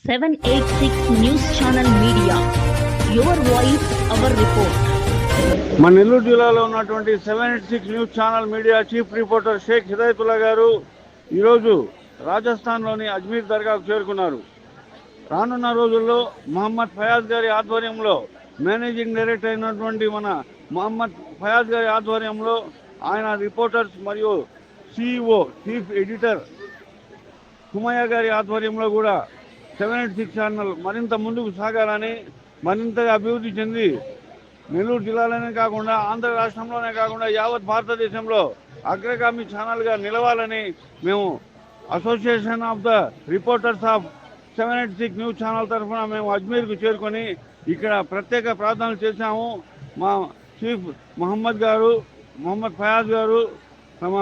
786 News Channel Media. Your voice, our report. మన నెల్లూరు జిల్లాలో ఉన్నటువంటి seven eight six news channel media chief reporter Sheikh Hidayatullah garu ఈరోజు రాజస్థాన్లోని అజ్మీర్ దర్గాకు చేరుకున్నారు రానున్న రోజుల్లో మహమ్మద్ ఫయాజ్ గారి ఆధ్వర్యంలో మేనేజింగ్ డైరెక్టర్ అయినటువంటి మన మహమ్మద్ ఫయాజ్ గారి ఆధ్వర్యంలో ఆయన రిపోర్టర్స్ మరియు సిఇఓ చీఫ్ ఎడిటర్ కుమయ్య గారి ఆధ్వర్యంలో కూడా సెవెన్ ఎయిట్ సిక్స్ ఛానల్ మరింత ముందుకు సాగాలని మరింతగా అభివృద్ధి చెంది నెల్లూరు జిల్లాలోనే కాకుండా ఆంధ్ర రాష్ట్రంలోనే కాకుండా యావత్ భారతదేశంలో అగ్రగామి ఛానల్గా నిలవాలని మేము association of the reporters of seven eight six news channel తరఫున మేము అజ్మీర్కు చేరుకొని ఇక్కడ ప్రత్యేక ప్రార్థనలు చేశాము. మా చీఫ్ మహమ్మద్ గారు మొహమ్మద్ ఫయాజ్ గారు తమ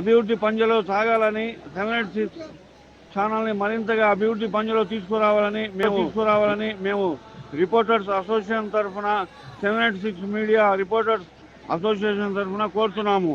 అభివృద్ధి పంజలో సాగాలని సెవెన్ ఎయిట్ సిక్స్ ఛానల్ని మరింతగా అభివృద్ధి పంజలో తీసుకురావాలని మేము తీసుకురావాలని మేము రిపోర్టర్స్ అసోసియేషన్ తరఫున seven eight six media reporters association తరఫున కోరుతున్నాము.